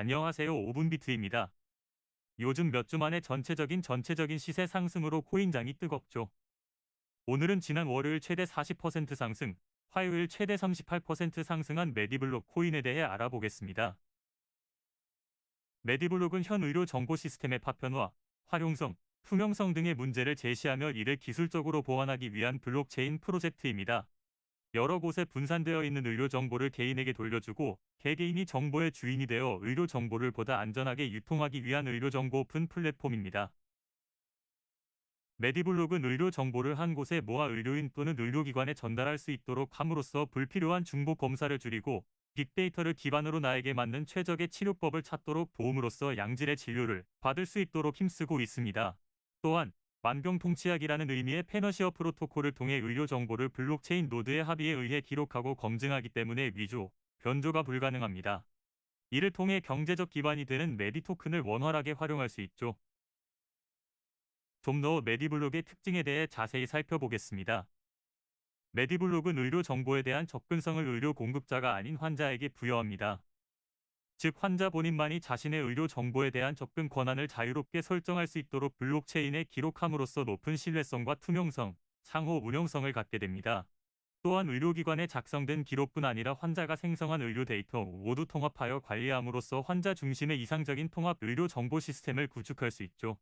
안녕하세요 5분비트입니다. 요즘 몇 주 만에 전체적인 전체적인 시세 상승으로 코인장이 뜨겁죠. 오늘은 지난 월요일 최대 40% 상승, 화요일 최대 38% 상승한 메디블록 코인에 대해 알아보겠습니다. 메디블록은 현 의료 정보 시스템의 파편화, 활용성, 투명성 등의 문제를 제시하며 이를 기술적으로 보완하기 위한 블록체인 프로젝트입니다. 여러 곳에 분산되어 있는 의료 정보를 개인에게 돌려주고 개개인이 정보의 주인이 되어 의료 정보를 보다 안전하게 유통하기 위한 의료 정보 오픈 플랫폼입니다. 메디블록은 의료 정보를 한 곳에 모아 의료인 또는 의료기관에 전달할 수 있도록 함으로써 불필요한 중복 검사를 줄이고 빅데이터를 기반으로 나에게 맞는 최적의 치료법을 찾도록 도움으로써 양질의 진료를 받을 수 있도록 힘쓰고 있습니다. 또한 만병통치약이라는 의미의 페너시어 프로토콜을 통해 의료 정보를 블록체인 노드의 합의에 의해 기록하고 검증하기 때문에 위조, 변조가 불가능합니다. 이를 통해 경제적 기반이 되는 메디 토큰을 원활하게 활용할 수 있죠. 좀 더 메디블록의 특징에 대해 자세히 살펴보겠습니다. 메디블록은 의료 정보에 대한 접근성을 의료 공급자가 아닌 환자에게 부여합니다. 즉 환자 본인만이 자신의 의료 정보에 대한 접근 권한을 자유롭게 설정할 수 있도록 블록체인에 기록함으로써 높은 신뢰성과 투명성, 상호 운영성을 갖게 됩니다. 또한 의료기관에 작성된 기록뿐 아니라 환자가 생성한 의료 데이터 모두 통합하여 관리함으로써 환자 중심의 이상적인 통합 의료 정보 시스템을 구축할 수 있죠.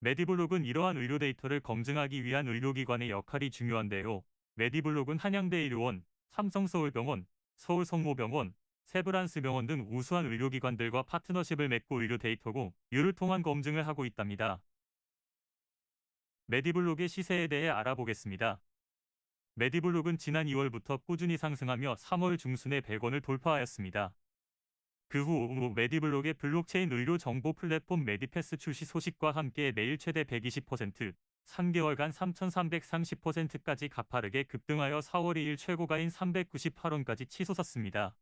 메디블록은 이러한 의료 데이터를 검증하기 위한 의료기관의 역할이 중요한데요. 메디블록은 한양대 의료원, 삼성서울병원, 서울성모병원, 세브란스 병원 등 우수한 의료기관들과 파트너십을 맺고 의료 데이터고 유를 통한 검증을 하고 있답니다. 메디블록의 시세에 대해 알아보겠습니다. 메디블록은 지난 2월부터 꾸준히 상승하며 3월 중순에 100원을 돌파하였습니다. 그 후 메디블록의 블록체인 의료 정보 플랫폼 메디패스 출시 소식과 함께 매일 최대 120%, 3개월간 3,330%까지 가파르게 급등하여 4월 2일 최고가인 398원까지 치솟았습니다.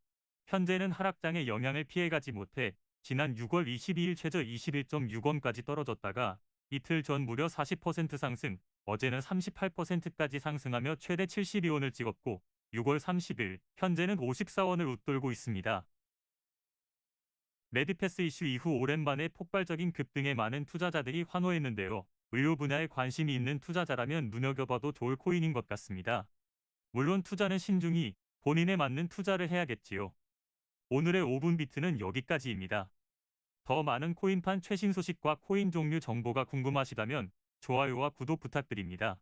현재는 하락장의 영향을 피해가지 못해 지난 6월 22일 최저 21.6원까지 떨어졌다가 이틀 전 무려 40% 상승, 어제는 38%까지 상승하며 최대 72원을 찍었고 6월 30일 현재는 54원을 웃돌고 있습니다. 메디패스 이슈 이후 오랜만에 폭발적인 급등에 많은 투자자들이 환호했는데요. 의료 분야에 관심이 있는 투자자라면 눈여겨봐도 좋을 코인인 것 같습니다. 물론 투자는 신중히 본인에 맞는 투자를 해야겠지요. 오늘의 5분 비트는 여기까지입니다. 더 많은 코인판 최신 소식과 코인 종류 정보가 궁금하시다면 좋아요와 구독 부탁드립니다.